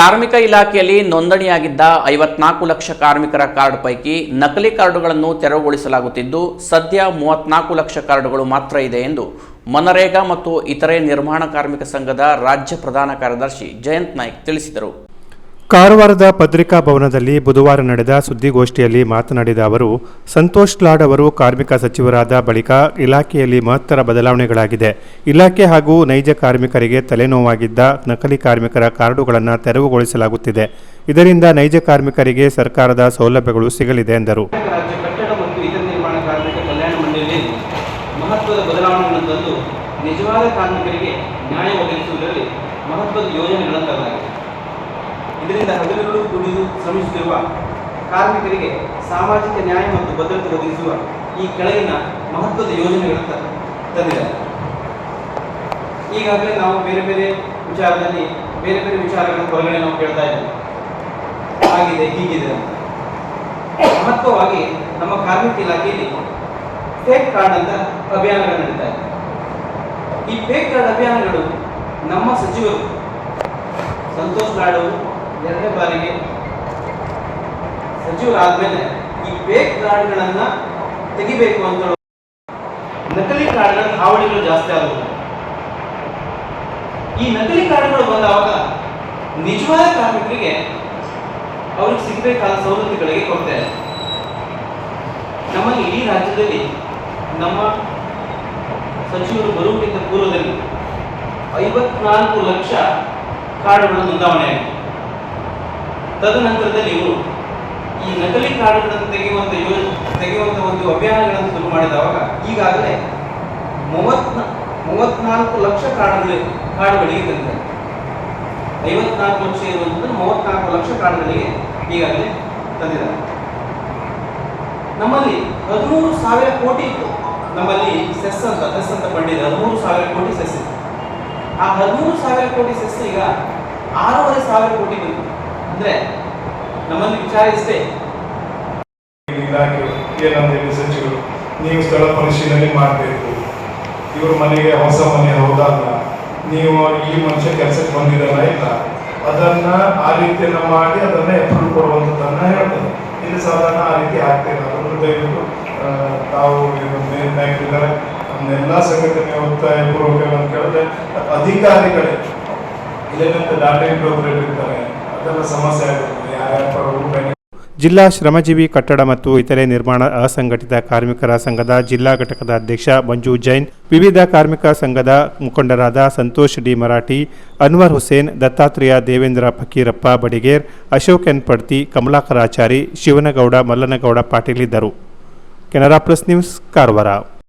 ಕಾರ್ಮಿಕ ಇಲಾಖೆಯಲ್ಲಿ ನೋಂದಣಿಯಾಗಿದ್ದ ಐವತ್ನಾಲ್ಕು ಲಕ್ಷ ಕಾರ್ಮಿಕರ ಕಾರ್ಡ್ ಪೈಕಿ ನಕಲಿ ಕಾರ್ಡುಗಳನ್ನು ತೆರವುಗೊಳಿಸಲಾಗುತ್ತಿದ್ದು, ಸದ್ಯ ಮೂವತ್ನಾಲ್ಕು ಲಕ್ಷ ಕಾರ್ಡುಗಳು ಮಾತ್ರ ಇದೆ ಎಂದು ಮನರೇಗಾ ಮತ್ತು ಇತರೆ ನಿರ್ಮಾಣ ಕಾರ್ಮಿಕ ಸಂಘದ ರಾಜ್ಯ ಪ್ರಧಾನ ಕಾರ್ಯದರ್ಶಿ ಜಯಂತ್ ನಾಯ್ಕ್ ತಿಳಿಸಿದರು. ಕಾರವಾರದ ಪತ್ರಿಕಾ ಭವನದಲ್ಲಿ ಬುಧವಾರ ನಡೆದ ಸುದ್ದಿಗೋಷ್ಠಿಯಲ್ಲಿ ಮಾತನಾಡಿದ ಅವರು, ಸಂತೋಷ್ ಲಾಡ್ ಅವರು ಕಾರ್ಮಿಕ ಸಚಿವರಾದ ಬಳಿಕ ಇಲಾಖೆಯಲ್ಲಿ ಮಹತ್ತರ ಬದಲಾವಣೆಗಳಾಗಿದೆ. ಇಲಾಖೆ ಹಾಗೂ ನೈಜ ಕಾರ್ಮಿಕರಿಗೆ ತಲೆನೋವಾಗಿದ್ದ ನಕಲಿ ಕಾರ್ಮಿಕರ ಕಾರ್ಡುಗಳನ್ನು ತೆರವುಗೊಳಿಸಲಾಗುತ್ತಿದೆ. ಇದರಿಂದ ನೈಜ ಕಾರ್ಮಿಕರಿಗೆ ಸರ್ಕಾರದ ಸೌಲಭ್ಯಗಳು ಸಿಗಲಿದೆ ಎಂದರು. ನಿಜವಾದ ಕಾರ್ಮಿಕರಿಗೆ ನ್ಯಾಯ ಒದಗಿಸುವುದರಲ್ಲಿ ಮಹತ್ವದ ಯೋಜನೆಗಳನ್ನು ತರಲಾಗಿದೆ. ಇದರಿಂದ ಹಗಲಿರುಳು ದುಡಿದು ಶ್ರಮಿಸುತ್ತಿರುವ ಕಾರ್ಮಿಕರಿಗೆ ಸಾಮಾಜಿಕ ನ್ಯಾಯ ಮತ್ತು ಭದ್ರತೆ ಒದಗಿಸುವ ಈ ಕೆಳಗಿನ ಮಹತ್ವದ ಯೋಜನೆಗಳನ್ನು ತಂದಿದೆ. ತಂದಿದ್ದಾರೆ ಈಗಾಗಲೇ ನಾವು ಬೇರೆ ಬೇರೆ ವಿಚಾರದಲ್ಲಿ ಬೇರೆ ಬೇರೆ ವಿಚಾರಗಳನ್ನು ಹೊರಗಡೆ ನಾವು ಕೇಳ್ತಾ ಇದ್ದೀವಿ. ಆಗಿದೆ, ಹೀಗಿದೆ ಅಂತ. ಮಹತ್ವವಾಗಿ ನಮ್ಮ ಕಾರ್ಮಿಕ ಇಲಾಖೆಯಲ್ಲಿ ಫೇಕ್ ಕಾರ್ಡ್ ಅಂತ ಅಭಿಯಾನಗಳು ನಡೀತಾ ಇದೆ. ಈ ಫೇಕ್ ಕಾರ್ಡ್ ಅಭಿಯಾನಗಳು ನಮ್ಮ ಸಚಿವರು ಸಂತೋಷ್ ಲಾಡ್ ಅವರು ಎರಡನೇ ಬಾರಿಗೆ ಸಚಿವರಾದ್ಮೇಲೆ ಈ ಫೇಕ್ ಕಾರ್ಡ್ಗಳನ್ನ ತೆಗಿಬೇಕು ಅಂತ ನಕಲಿ ಕಾರ್ಡ್ಗಳ ಹಾವಳಿಗಳು ಜಾಸ್ತಿ ಆಗುತ್ತೆ ಈ ನಕಲಿ ಕಾರ್ಡ್ಗಳು ಬಂದಾಗ ನಿಜವಾದ ಕಾರ್ಮಿಕರಿಗೆ ಅವ್ರಿಗೆ ಸಿಗಬೇಕಾದ ಸವಲತ್ತುಗಳಿಗೆ ಕೊರತೆ. ಇದೆ ಇಡೀ ರಾಜ್ಯದಲ್ಲಿ ನಮ್ಮ ಸಚಿವರು ಬರುವುದಕ್ಕಿಂತ ಪೂರ್ವದಲ್ಲಿ ಐವತ್ನಾಲ್ಕು ಲಕ್ಷ ಕಾರ್ಡುಗಳು ನೋಂದಾವಣೆಯಾಗಿದೆ ತದನಂತರದಲ್ಲಿ ಇವರು ಈ ನಕಲಿ ಕಾರ್ಡ್ಗಳನ್ನು ತೆಗೆಯುವಂಥ ಯೋಜ ತೆಗೆಯುವಂಥ ಒಂದು ಅಭಿಯಾನಗಳನ್ನು ಶುರು ಮಾಡಿದವಾಗ ಈಗಾಗಲೇ ಮೂವತ್ನ ಮೂವತ್ನಾಲ್ಕು ಲಕ್ಷ ಕಾರ್ಡ್ಗಳು, ಕಾರ್ಡ್ಗಳಿಗೆ ತಂದಿದೆ ಐವತ್ನಾಲ್ಕು ಲಕ್ಷ ಇರುವಂಥದ್ದು ಮೂವತ್ನಾಲ್ಕು ಲಕ್ಷ ಕಾರ್ಡ್ಗಳಿಗೆ ಈಗಾಗಲೇ ತಂದಿದ್ದಾರೆ ನಮ್ಮಲ್ಲಿ ಹದಿಮೂರು ಸಾವಿರ ಕೋಟಿ ಇತ್ತು. ನಮ್ಮಲ್ಲಿ ಸೆಸ್ ಅಂತ ಸೆಸ್ ಅಂತ ಬಂದಿದೆ. ಹದಿಮೂರು ಸಾವಿರ ಕೋಟಿ ಸೆಸ್. ಇತ್ತು ಆ ಹದಿಮೂರು ಸಾವಿರ ಕೋಟಿ ಸೆಸ್ ಈಗ ಆರೂವರೆ ಸಾವಿರ ಕೋಟಿ ಬಂತು. ಅಂದ್ರೆ ನಮ್ಮಲ್ಲಿ ವಿಚಾರ ಇಷ್ಟೇ ಇಲಾಖೆ ಸಚಿವರು, ನೀವು ಸ್ಥಳ ಪರಿಶೀಲನೆ ಮಾಡಬೇಕು. ಇವ್ರ ಮನೆಗೆ ಹೊಸ ಮನೆ ಹೋದಾಗ ನೀವು ಈ ಮನುಷ್ಯ ಕೆಲಸಕ್ಕೆ ಬಂದಿರಲ್ಲ ಇಲ್ಲ? ಅದನ್ನ ಆ ರೀತಿಯನ್ನ ಮಾಡಿ ಅದನ್ನ ಎಫರ್ಟ್ ಕೊಡುವಂಥದ್ದನ್ನ ಹೇಳ್ತದೆ ಇಲ್ಲಿ ಸಾಧಾರಣ ಆ ರೀತಿ ಆಗ್ತಿಲ್ಲ ಅದನ್ನು ದಯವಿಟ್ಟು ತಾವು ಇದ್ದಾರೆ. ನಮ್ಮೆಲ್ಲ ಸಂಘಟನೆ ಒತ್ತಾಯ ಪೂರ್ವಕ ಅಂತ ಕೇಳಿದ್ರೆ, ಅಧಿಕಾರಿಗಳೇ ಇಲ್ಲೇನಂತ ಡಾಟಾ ಎಂಟ್ರಿ ಆಪರೇಟರ್ ಇರ್ತಾರೆ. ಜಿಲ್ಲಾ ಶ್ರಮಜೀವಿ ಕಟ್ಟಡ ಮತ್ತು ಇತರೆ ನಿರ್ಮಾಣ ಅಸಂಘಟಿತ ಕಾರ್ಮಿಕರ ಸಂಘದ ಜಿಲ್ಲಾ ಘಟಕದ ಅಧ್ಯಕ್ಷ ಮಂಜು ಜೈನ್, ವಿವಿಧ ಕಾರ್ಮಿಕ ಸಂಘದ ಮುಖಂಡರಾದ ಸಂತೋಷ್ ಡಿ ಮರಾಠಿ, ಅನ್ವರ್ ಹುಸೇನ್, ದತ್ತಾತ್ರೇಯ ದೇವೇಂದ್ರ ಫಕೀರಪ್ಪ ಬಡಿಗೇರ್, ಅಶೋಕ್ ಎನ್ ಪಡ್ತಿ ಕಮಲಾಕರಾಚಾರಿ ಶಿವನಗೌಡ, ಮಲ್ಲನಗೌಡ ಪಾಟೀಲ್ ಇದ್ದರು. Canara plus news, Karwar.